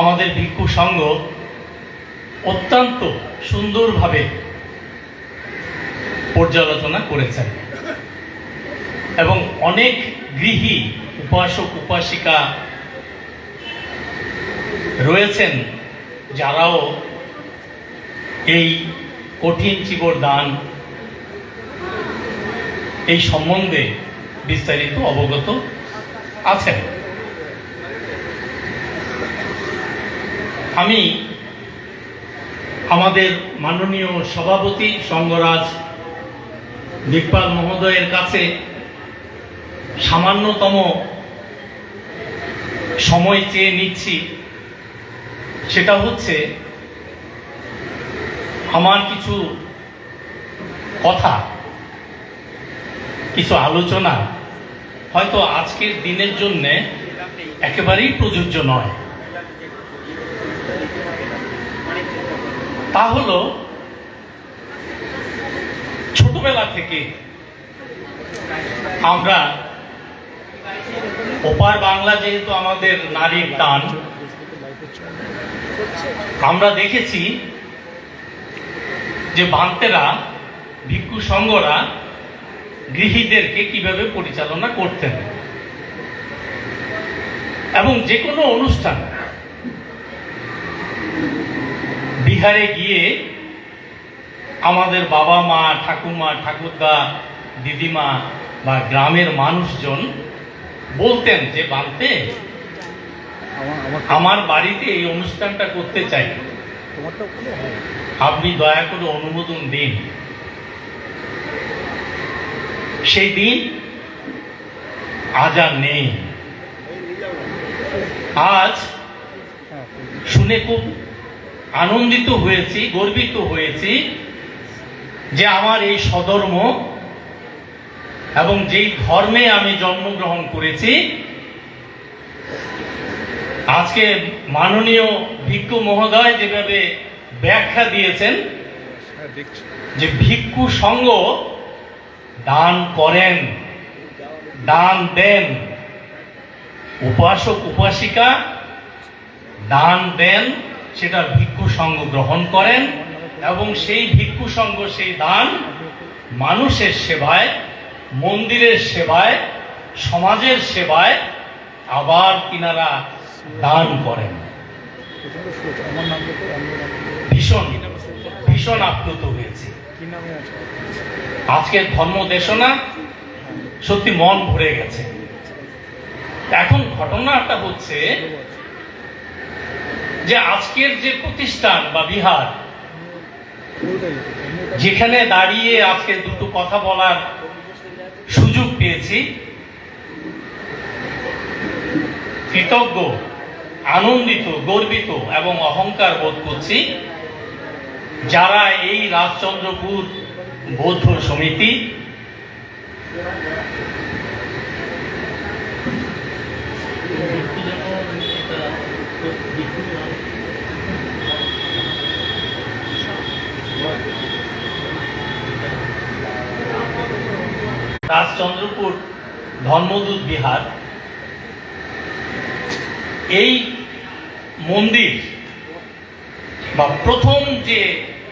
আমাদের ভিক্ষু সংঘ অত্যন্ত সুন্দরভাবে পর্যালোচনা করেছেন। এবং অনেক গৃহী উপাসক, উপাসিকা রয়েছেন যারাও এই কঠিন চিবর দান, এই সম্বন্ধে বিস্তারিত অবগত আছেন। আমি আমাদের মাননীয় সভাপতি সঙ্গরাজ দিকপাল মহোদয়ের কাছে সামান্যতম সময় চেয়ে নিচ্ছি। সেটা হচ্ছে আমার কিছু কথা, কিছু আলোচনা হয়তো আজকের দিনের জন্যে একেবারেই প্রযোজ্য নয়। তা হলো, ছোটবেলা থেকে আমরা ওপার বাংলা যেহেতু আমাদের নারীর টান, আমরা দেখেছি যে বান্তেরা ভিক্ষু সংঘরা গৃহীদেরকে কীভাবে পরিচালনা করতেন। এবং যে কোনো অনুষ্ঠান বিহারে গিয়ে আমাদের বাবা মা, ঠাকুমা, ঠাকুরদা, দিদিমা বা গ্রামের মানুষজন বলতেন যে, বানতে, আমার বাড়িতে এই অনুষ্ঠানটা করতে চাই। আপনি দয়া করে অনুমোদন দিন। সেই দিন আজ নেই। আজ শুনে খুব আনন্দিত হয়েছি, গর্বিত হয়েছি যে আমার এই সধর্ম এবং যেই ধর্মে আমি জন্মগ্রহণ করেছি, আজকে মাননীয় ভিক্ষু মহোদয় যেভাবে ব্যাখ্যা দিয়েছেন, যে ভিক্ষু সঙ্গ দান করেন, দান দেন, উপাসক, উপাসিকা দান দেন সেটা ভিক্ষু সঙ্গ গ্রহণ করেন এবং সেই ভিক্ষু সঙ্গ সেই দান মানুষের সেবায়, মন্দিরের সেবায়, সমাজের সেবায় আবার কিনারা দান করেন। ভীষণ ভীষণ আপ্লুত হয়েছি। আজকের ধর্ম দেশনা সত্যি মন ভরে গেছে। এখন ঘটনাটা হচ্ছে যে আজকের যে প্রতিষ্ঠান বা বিহার, যেখানে দাঁড়িয়ে আজকে দুটো কথা বলার সুযোগ পেয়েছি, কৃতজ্ঞ, আনন্দিত, গর্বিত এবং অহংকার বোধ করছি, যারা এই রাজচন্দ্রপুর বৌদ্ধ সমিতি রাজচন্দ্রপুর ধর্মদূত বিহার, এই মন্দির বা প্রথম যে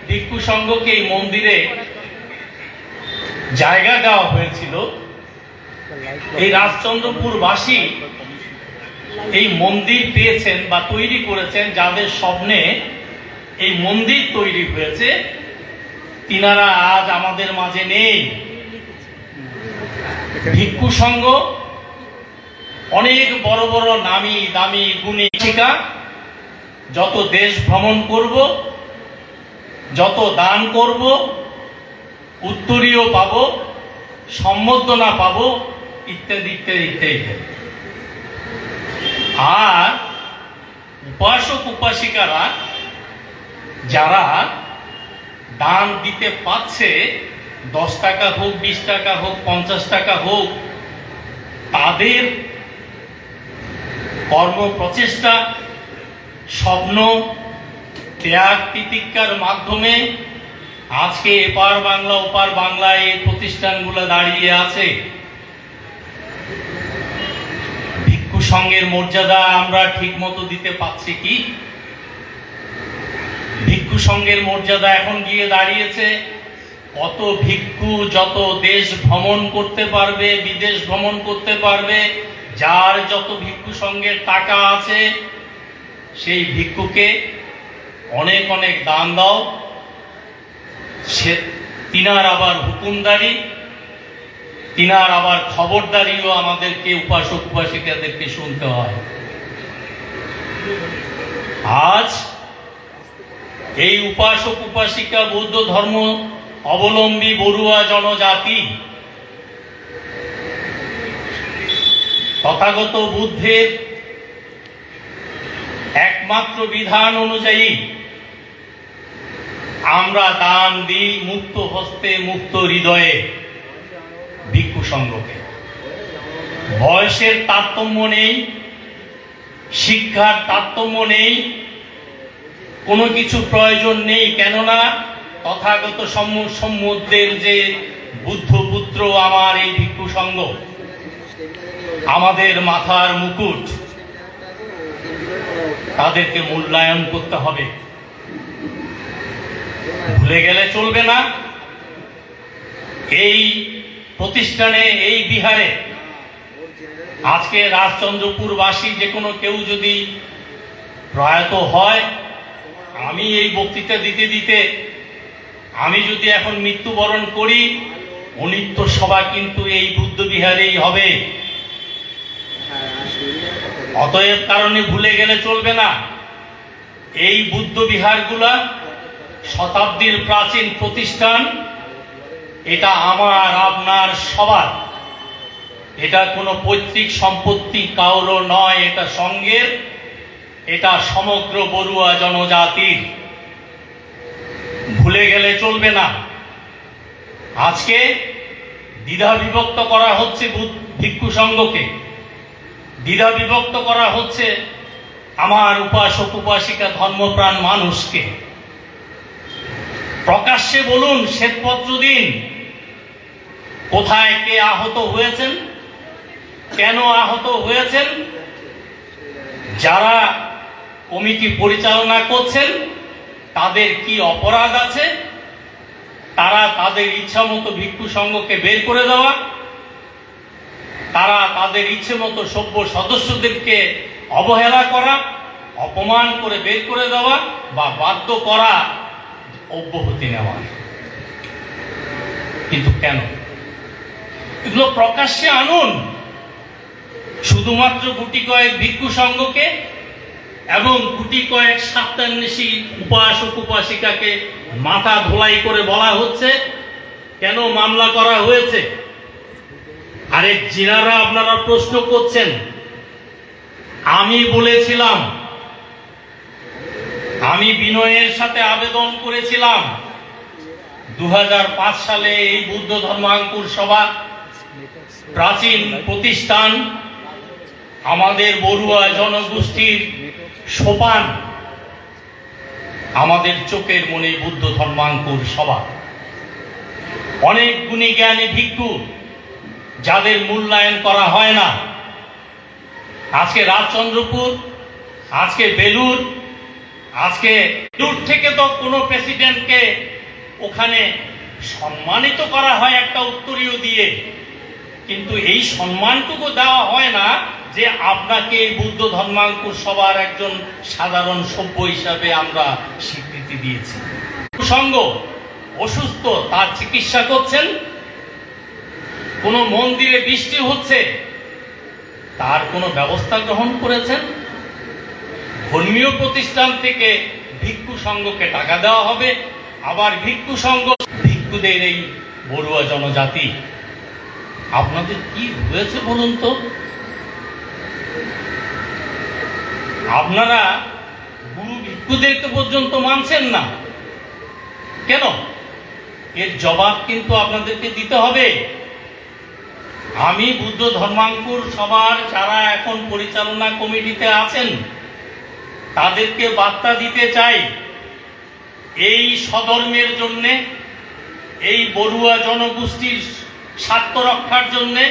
ভিক্ষু সংঘকে এই মন্দিরে জায়গা দেওয়া হয়েছিল, এই রাজচন্দ্রপুরবাসী এই মন্দির পেয়েছেন বা তৈরি করেছেন যাদের স্বপ্নে এই মন্দির তৈরি হয়েছে, তিনারা আজ আমাদের মাঝে নেই। ভিক্ষু সংঘ, অনেক বড় বড় নামি দামি গুণী শিকা, যত দেশ ভ্রমণ করব, যত দান করব, উত্তরীয় পাব, সম্বর্ধনা পাব, ইত্যাদি ইত্যাদি ইত্যাদি আর উপাসক, উপাসিকারা যারা দান দিতে পাচ্ছে দশ টাকা হোক, বিশ টাকা হোক, পঞ্চাশ টাকা হোক, তাদের কর্ম প্রচেষ্টা, স্বপ্ন, ত্যাগ, তিতিক্ষার মাধ্যমে আজকে এপার বাংলা, ওপার বাংলায় এই প্রতিষ্ঠানগুলো দাঁড়িয়ে আছে। ভিক্ষু সংঘের মর্যাদা আমরা ঠিক মতো দিতে পারছি কি? ভিক্ষু সংঘের মর্যাদা এখন গিয়ে দাঁড়িয়েছে। কত ভিক্ষু যত দেশ ভ্রমণ করতে পারবে, বিদেশ ভ্রমণ করতে পারবে, যার যত ভিক্ষু সঙ্গে টাকা আছে, সেই ভিক্ষুকে অনেক অনেক দান দাও। সে তিনার আবার হুকুমদারি, তিনার আবার খবরদারিও আমাদেরকে উপাসক উপাসিকাদেরকে শুনতে হয়। আজ এই উপাসক উপাসিকা বৌদ্ধ ধর্ম অবলম্বী বড়ুয়া জনজাতি। তথাগত বুদ্ধের একমাত্র বিধান অনুযায়ী আমরা দান দিই মুক্ত হস্তে, মুক্ত হৃদয়ে ভিক্ষু সংঘকে। বয়সের তারতম্য নেই, শিক্ষার তারতম্য নেই, কোনো কিছু প্রয়োজন নেই, কেননা তথাগত সম্মু- সম্মুখদের যে বুদ্ধপুত্র আমার এই ভিক্ষু সঙ্গ, আমাদের মাথার মুকুট, তাদেরকে মূল্যায়ন করতে হবে। ভুলে গেলে চলবে না। এই প্রতিষ্ঠানে, এই বিহারে, আজকে রাজচন্দ্রপুরবাসী যে কোনো কেউ যদি প্রয়াত হয়, আমি এই বক্তৃতা দিতে দিতে আমি যদি এখন মৃত্যুবরণ করি, অনিত্য সভা কিন্তু এই বুদ্ধ বিহারেই হবে। অতএব কারণে ভুলে গেলে চলবে না। এই বুদ্ধ বিহারগুলা শতাব্দীর প্রাচীন প্রতিষ্ঠান, এটা আমার, আপনার, সবার। এটা কোনো পৈতৃক সম্পত্তি কাউরও নয়, এটা সঙ্গের। এটা সমগ্র বড়ুয়া জনজাতির। ভুলে গেলে চলবে না। আজকে দ্বিধা বিভক্ত করা হচ্ছে ভিক্ষু সংঘকে। দ্বিধা বিভক্ত করা হচ্ছে আমার উপাসক উপাসিকা ধর্মপ্রাণ মানুষকে। প্রকাশ্যে বলুন, শ্বেতপত্র দিন। কোথায় কে আহত হয়েছেন? কেন আহত হয়েছেন? যারা কমিটি পরিচালনা করছেন তাদের কি অপরাধ আছে? তারা তাদের ইচ্ছা মতো ভিক্ষু সংঘকে বের করে দেওয়া। তারা তাদের ইচ্ছে মতো সভ্য সদস্যদেরকে অবহেলা করা, অপমান করে বের করে দেওয়া বা বাধ্য করা অব্যাহতি নেওয়া। কিন্তু কেন? এগুলো প্রকাশ্যে আনুন। শুধুমাত্র গুটি কয়েক ভিক্ষু সংঘকে এবং গুটি কয়েক সাপ্তান্বেষী উপাসক উপাসিকাকে মাথা ধোলাই করে বলা হচ্ছে, কেন মামলা করা হয়েছে? আরে যিনারা আপনারা প্রশ্ন করছেন। আমি বলেছিলাম, আমি বিনয়ের সাথে আবেদন করেছিলাম। দু হাজার পাঁচ সালে এই বুদ্ধ ধর্মাঙ্কুর সভা প্রাচীন প্রতিষ্ঠান আমাদের বড়ুয়া জনগোষ্ঠীর সোপান। আমাদের চোখের মনে বুদ্ধ ধর্মাঙ্কুর সভা। অনেক গুণী জ্ঞানী ভিক্ষু, যাদের মূল্যায়ন করা হয় না। আজকে রাজচন্দ্রপুর, আজকে বেলুর, আজকে দূর থেকে তো কোনো প্রেসিডেন্টকে ওখানে সম্মানিত করা হয় একটা উত্তরীয় দিয়ে। কিন্তু এই সম্মানটুকু দেওয়া হয় না। যে আপনাকে বুদ্ধ ধর্মাঙ্কুর সবার একজন সাধারণ সভ্য হিসাবে আমরা স্বীকৃতি দিয়েছি। সঙ্গ অসুস্থ, তার চিকিৎসা করছেন। কোন মন্দিরে বৃষ্টি হচ্ছে, তার কোনো ব্যবস্থা গ্রহণ করেছেন। ধর্মীয় প্রতিষ্ঠান থেকে ভিক্ষু সংঘকে টাকা দেওয়া হবে। আবার ভিক্ষু সংঘ ভিক্ষুদের এই বড়ুয়া জনজাতি। আপনাদের কি হয়েছে বলুন তো? আপনারা গুরু ভিক্ষুদেরকে পর্যন্ত মানছেন না। কেন? এর জবাব কিন্তু আপনাদেরকে দিতে হবে। আমি বুদ্ধ ধর্মাঙ্কুর সবার যারা এখন পরিচালনা কমিটিতে আছেন, তাদেরকে বার্তা দিতে চাই। এই সধর্মের জন্যে, এই বড়ুয়া জনগোষ্ঠীর স্বার্থ রক্ষার জন্যে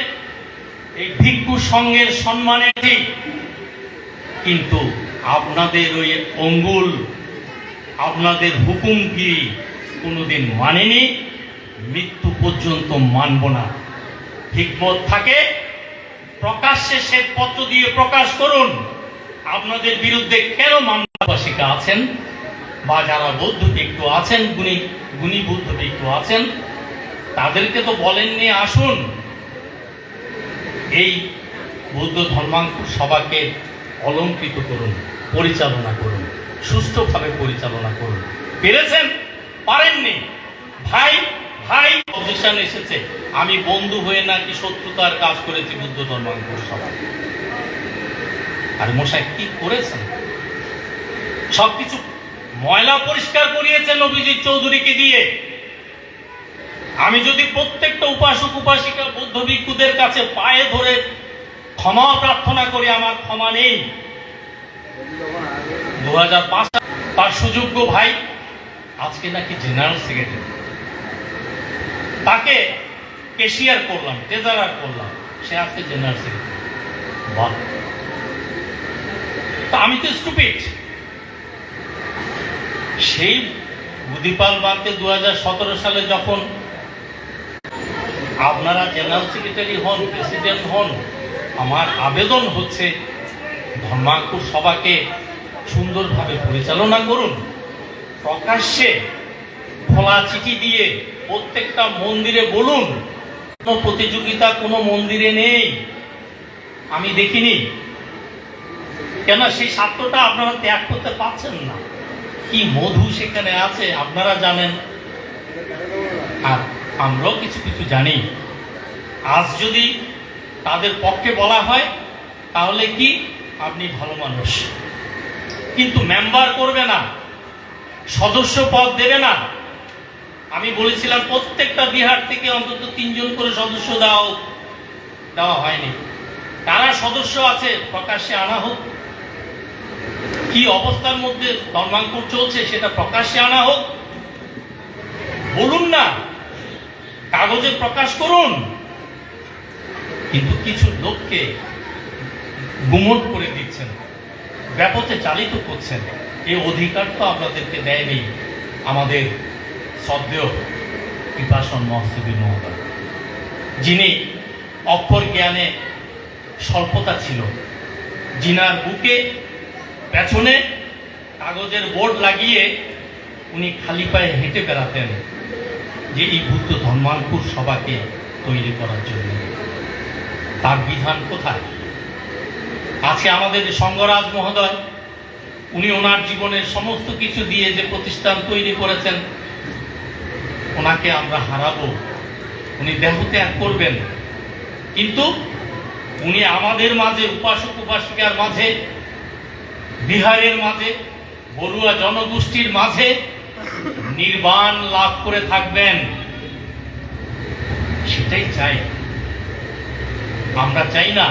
এই ভিক্ষু সঙ্গের সম্মানে ঠিক, কিন্তু আপনাদের ওই অঙ্গুল, আপনাদের হুকুমগিরি কোনোদিন মানেনি? মৃত্যু পর্যন্ত মানব না। হিকমত থাকে? প্রকাশ্যে শ্বেতপত্র দিয়ে প্রকাশ করুন, আপনাদের বিরুদ্ধে কেন মানবাসিকা আছেন? বা যারা বৌদ্ধ ভিক্ষু আছেন, গুণী গুণী বৌদ্ধ ভিক্ষু আছেন, তাদেরকে তো বলেননি, আসুন। এই বৌদ্ধ ধর্মাঙ্কুর সভাকে অলঙ্কৃত করুন, পরিচালনা করুন, সুষ্ঠুভাবে পরিচালনা করুন। পেরেছেন? পারেননি? ভাই ভাই অবজেকশন এসেছে। আমি বন্ধু হয়ে নাকি শত্রুতার কাজ করেছি বুদ্ধ ধর্মাঙ্কুর সভা আর মশাই, কি করেছেন? সবকিছু ময়লা পরিষ্কার করিয়েছেন অভিজিৎ চৌধুরীকে দিয়ে। আমি যদি প্রত্যেকটা উপাসক, উপাসিকা, বৌদ্ধ ভিক্ষুদের কাছে পায়ে ধরে ক্ষমা প্রার্থনা করি, আমার ক্ষমা নেই। দু হাজার পাঁচ তার সুযোগ্য ভাই আজকে নাকি জেনারেল সেক্রেটারি। তাকে কেশিয়ার করলাম, ট্রেজারার করলাম, সে আজকে জেনারেল সেক্রেটারি। তা আমি তো স্টুপিড। সেই বুধিপাল বাদকে দু সালে যখন আপনারা জেনারেল সেক্রেটারি হন, প্রেসিডেন্ট হন, আমার আবেদন হচ্ছে ধর্মাঙ্কুর সভাকে সুন্দরভাবে পরিচালনা করুন। প্রকাশ্যে খোলা চিঠি দিয়ে প্রত্যেকটা মন্দিরে বলুন, কোনো প্রতিযোগিতা, কোনো মন্দিরে নেই। আমি দেখিনি। কেন সেই স্বার্থটা আপনারা ত্যাগ করতে পারছেন না? কি মধু সেখানে আছে, আপনারা জানেন? আর আমরাও কিছু কিছু জানি। আজ যদি তাদের পক্ষে বলা হয়, তাহলে কি? আপনি ভালো মানুষ। কিন্তু মেম্বার করবে না, সদস্য পদ দেবে না। আমি বলেছিলাম, প্রত্যেকটা বিহার থেকে অন্তত তিনজন করে সদস্য দাও দেওয়া হয়নি। তারা সদস্য আছে, প্রকাশ্যে আনা হোক। কি অবস্থার মধ্যে ধর্মাঙ্কুর চলছে, সেটা প্রকাশ্যে আনা হোক। বলুন না কাগজে প্রকাশ করুন। কিন্তু কিছু লোককে গুমট করে দিচ্ছেন, ব্যাপতে চালিত করছেন। এই অধিকার তো আপনাদেরকে দেয়নি আমাদের শ্রদ্ধেয় কৃপাসন মহসিবী মহোদয়। যিনি অক্ষর জ্ঞানে স্বল্পতা ছিল, জিনার বুকে, পেছনে কাগজের বোর্ড লাগিয়ে উনি খালি পায়ে হেঁটে বেড়াতেন। যে এই বুদ্ধ ধর্মাঙ্কুর সভাকে তৈরি করার জন্য। তার বিধান কোথায়? আজকে আমাদের যে সঙ্গরাজ মহোদয়, উনি ওনার জীবনের সমস্ত কিছু দিয়ে যে প্রতিষ্ঠান তৈরি করেছেন, ওনাকে আমরা হারাবো। উনি দেহ ত্যাগ করবেন। কিন্তু উনি আমাদের মাঝে, উপাসক উপাসিকার মাঝে, বিহারের মাঝে, বড়ুয়া জনগোষ্ঠীর মাঝে নির্বাণ লাভ করে থাকবেন। সেটাই চাই। আমরা চাই না,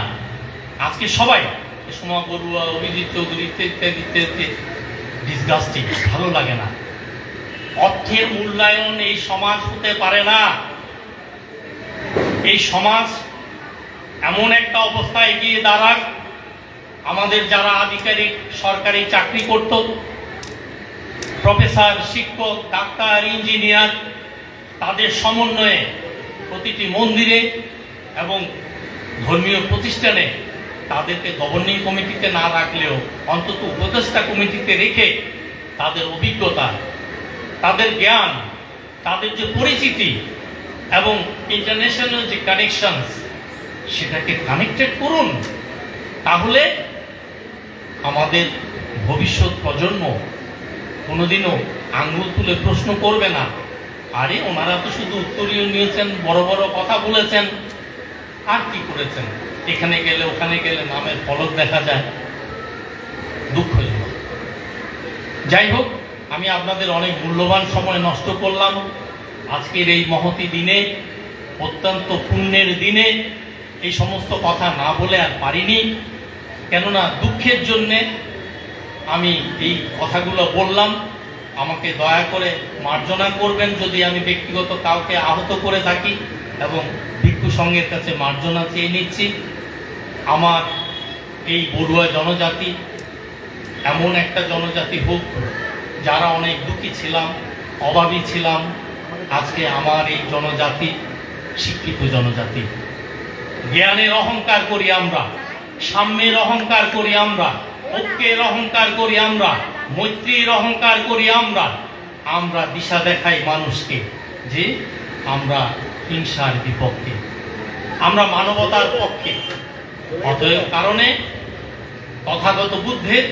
আজকে সবাই সোমা বড়ুয়া, অভিজিৎ ডিসগাস্টিং ভালো লাগে না। অর্থের মূল্যায়ন এই সমাজ হতে পারে না। এই সমাজ এমন একটা অবস্থায় গিয়ে দাঁড়াক, আমাদের যারা আধিকারিক, সরকারি চাকরি করত প্রফেসর, শিক্ষক, ডাক্তার, ইঞ্জিনিয়ার তাদের সমন্বয়ে প্রতিটি মন্দিরে এবং ধর্মীয় প্রতিষ্ঠানে তাদেরকে গভর্নিং কমিটিতে না রাখলেও অন্তত উপদেষ্টা কমিটিতে রেখে তাদের অভিজ্ঞতা, তাদের জ্ঞান, তাদের যে পরিচিতি এবং ইন্টারন্যাশনাল যে কানেকশনস সেটাকে কানেক্টেড করুন। তাহলে আমাদের ভবিষ্যৎ প্রজন্ম কোনোদিনও আঙুল তুলে প্রশ্ন করবে না। আরে, ওনারা তো শুধু উত্তরীয় নিয়েছেন, বড় বড় কথা বলেছেন। আর কি করেছেন? এখানে গেলে ওখানে গেলে নামের ফলক দেখা যায়। দুঃখজনক। যাই হোক, আমি আপনাদের অনেক মূল্যবান সময় নষ্ট করলাম। আজকের এই মহতি দিনে, অত্যন্ত পুণ্যের দিনে, এই সমস্ত কথা না বলে আর পারিনি। কেননা দুঃখের জন্যে আমি এই কথাগুলো বললাম। আমাকে দয়া করে মার্জনা করবেন যদি আমি ব্যক্তিগত কাউকে আহত করে থাকি এবং ভিক্ষু সংঘের কাছে মার্জনা চেয়ে নিচ্ছি। আমার এই বড়ুয়া জনজাতি এমন একটা জনজাতি হোক, যারা অনেক দুঃখী ছিলাম, অভাবী ছিলাম। আজকে আমার এই জনজাতি শিক্ষিত জনজাতি। জ্ঞানের অহংকার করি আমরা, সাম্যের অহংকার করি আমরা। ঐক্যের অহংকার করি আমরা, মৈত্রীর অহংকার করি আমরা। আমরা দিশা দেখাই মানুষকে যে আমরা হিংসার বিপক্ষে, আমরা মানবতার পক্ষে। অতএব কারণে তথাগত বুদ্ধের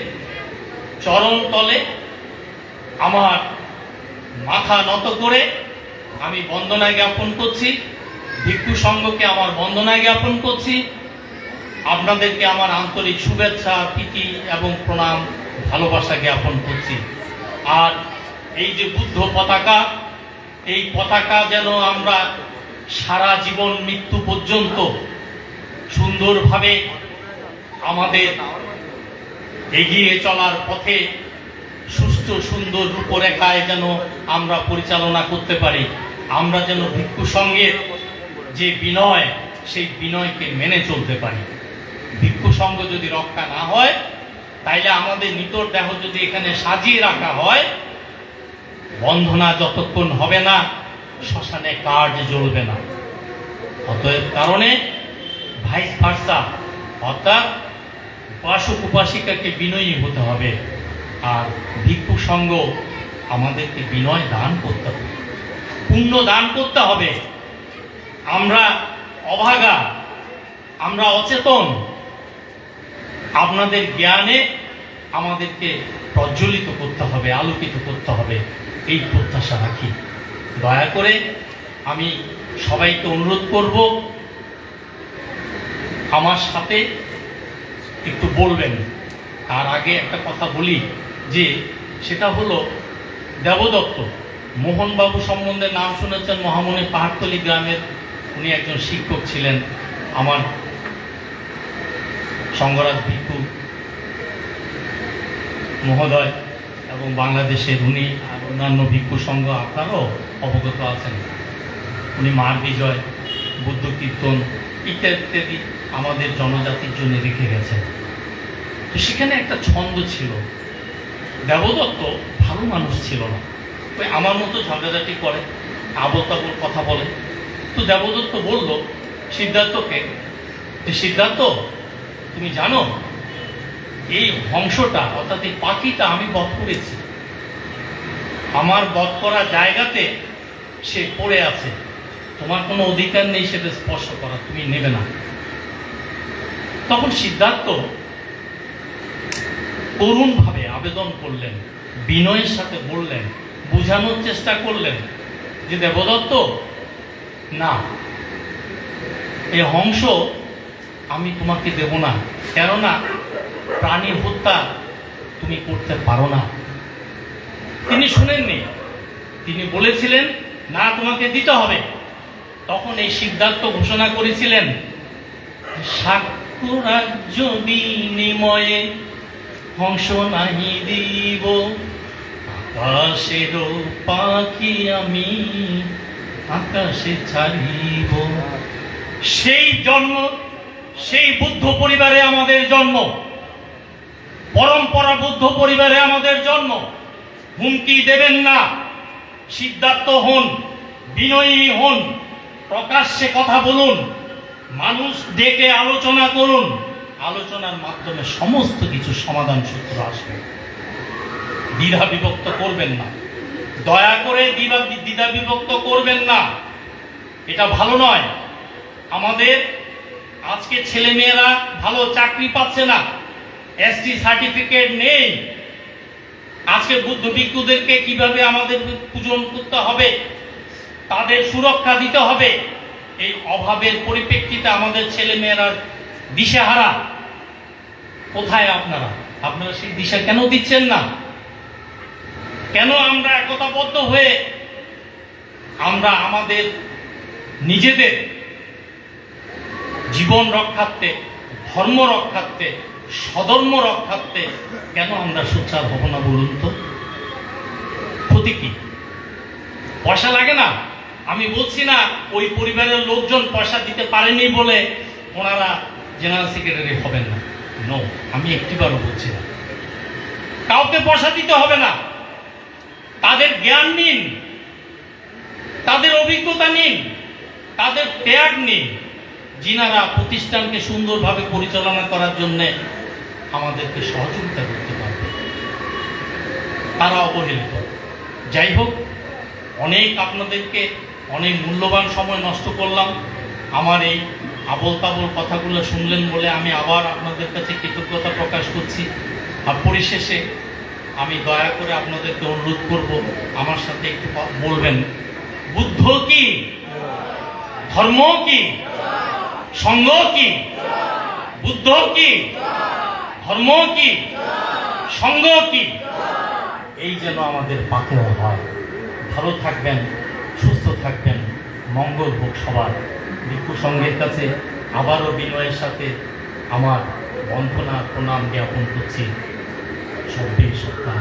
চরণ তলে আমার মাথা নত করে আমি বন্দনা জ্ঞাপন করছি, ভিক্ষু সংঘকে আমার বন্দনা জ্ঞাপন করছি। আপনাদেরকে আমার আন্তরিক শুভেচ্ছা, প্রীতি এবং প্রণাম, ভালোবাসা জ্ঞাপন করছি। আর এই যে বুদ্ধ পতাকা, এই পতাকা যেন আমরা সারা জীবন মৃত্যু পর্যন্ত সুন্দরভাবে আমাদের এগিয়ে চলার পথে সুস্থ, সুন্দর রূপরেখায় যেন আমরা পরিচালনা করতে পারি। আমরা যেন ভিক্ষু সঙ্গে যে বিনয়, সেই বিনয়কে মেনে চলতে পারি। সঙ্গ যদি রক্ষা না হয়, তাইলে আমাদের নিতর দেহ যদি এখানে সাজিয়ে রাখা হয়, বন্ধনা যতক্ষণ হবে না, শ্মশানে কার্ড জ্বলবে না। অতএব কারণে ভাইস ভার্সা, অর্থাৎ উপাসক উপাসিকাকে বিনয়ী হতে হবে, আর ভিক্ষু সঙ্গ আমাদেরকে বিনয় দান করতে হবে। পুণ্য দান করতে হবে। আমরা অভাগা, আমরা অচেতন আপনাদের জ্ঞানে আমাদেরকে প্রজ্বলিত করতে হবে, আলোকিত করতে হবে। এই প্রত্যাশা রাখি। দয়া করে আমি সবাইকে অনুরোধ করব, আমার সাথে একটু বলবেন। তার আগে একটা কথা বলি, যে সেটা হলো দেবদত্ত। মোহনবাবু সম্বন্ধে নাম শুনেছেন মহামনি পাহাড়তলি গ্রামের। উনি একজন শিক্ষক ছিলেন। আমার সঙ্গরাজ ভিক্ষু মহোদয় এবং বাংলাদেশের উনি আর অন্যান্য ভিক্ষু সংঘ আপনারও অবগত আছেন। উনি মার বিজয়, বুদ্ধ কীর্তন ইত্যাদি ইত্যাদি আমাদের জনজাতির জন্য রেখে গেছেন। তো সেখানে একটা ছন্দ ছিল। দেবদত্ত ভালো মানুষ ছিল না। ওই আমার মতো ঝগড়াঝাটি করে আবল তাবল কথা বলে। তো দেবদত্ত বলল সিদ্ধার্থকে যে সিদ্ধার্থ তুমি জানো, এই হংসটা অর্থাৎ এই পাখিটা আমি বধ করেছি। আমার বধ করা জায়গাতে সে পড়ে আছে। তোমার কোনো অধিকার নেই সেটা স্পর্শ করা তুমি নেবে না। তখন সিদ্ধার্থ করুণভাবে আবেদন করলেন, বিনয়ের সাথে বললেন, বোঝানোর চেষ্টা করলেন যে দেবদত্ত, না, এই হংস আমি তোমাকে দেব না। কেননা প্রাণী হত্যা তুমি করতে পারো না। তিনি শুনেননি। তিনি বলেছিলেন, না, তোমাকে দিতে হবে। তখন এই সিদ্ধান্ত ঘোষণা করেছিলেন, সাক্ষ্য বিনিময়ে হংস নাহি দিব। আকাশের পাখি আমি আকাশে ছাড়িব। সেই জন্ম সেই বুদ্ধ পরিবারে আমাদের জন্ম। পরম্পরা বুদ্ধ পরিবারে আমাদের জন্ম। হুমকি দেবেন না। সিদ্ধার্থ হন, বিনয়ী হন, প্রকাশ্যে কথা বলুন, মানুষ ডেকে আলোচনা করুন। আলোচনার মাধ্যমে সমস্ত কিছু সমাধান সূত্র আসবে। দ্বিধা বিভক্ত করবেন না। দয়া করে দ্বিধা বিভক্ত করবেন না। এটা ভালো নয়। আমাদের আজকে ছেলে মেয়েরা ভালো চাকরি পাচ্ছে না। এসটি সার্টিফিকেট নেই। আজকে বুদ্ধ ভিক্ষুদেরকে কীভাবে আমাদের পূজন করতে হবে? তাদের সুরক্ষা দিতে হবে। এই অভাবের পরিপ্রেক্ষিতে আমাদের ছেলে মেয়েরা দিশেহারা। কোথায় আপনারা? আপনারা সেই দিশা কেন দিচ্ছেন না? কেন আমরা একতাবদ্ধ হয়ে আমরা আমাদের নিজেদের জীবন রক্ষার্থে, ধর্ম রক্ষার্থে সধর্ম রক্ষার্থে কেন আমরা সোচ্চার হব না বলুন তো? ক্ষতি কি? পয়সা লাগে না? আমি বলছি না, ওই পরিবারের লোকজন পয়সা দিতে পারেনি বলে ওনারা জেনারেল সেক্রেটারি হবেন না। নো আমি একটিবারও বলছি না। কাউকে পয়সা দিতে হবে না। তাদের জ্ঞান নিন। তাদের অভিজ্ঞতা নিন। তাদের ত্যাগ নিন। যিনারা প্রতিষ্ঠানকে সুন্দরভাবে পরিচালনা করার জন্য আমাদেরকে সহযোগিতা করতে পারবে। তারা অবহেলিত। যাই হোক, অনেক আপনাদেরকে অনেক মূল্যবান সময় নষ্ট করলাম। আমার এই আবল তাবল কথাগুলো শুনলেন বলে আমি আবার আপনাদের কাছে কৃতজ্ঞতা প্রকাশ করছি। আর পরিশেষে আমি দয়া করে আপনাদেরকে অনুরোধ করব, আমার সাথে একটু বলবেন, বুদ্ধ কি? ধর্ম কি? সঙ্গ কি? বুদ্ধ কি? ধর্ম কি? সঙ্গ কি? এই যেন আমাদের পাথর হয় ভালো থাকবেন, সুস্থ থাকবেন। মঙ্গল হোক সবার। ভিক্ষু সঙ্গের কাছে আবারও বিনয়ের সাথে আমার বন্ধনা প্রণাম জ্ঞাপন করছি। সব্যে সত্তা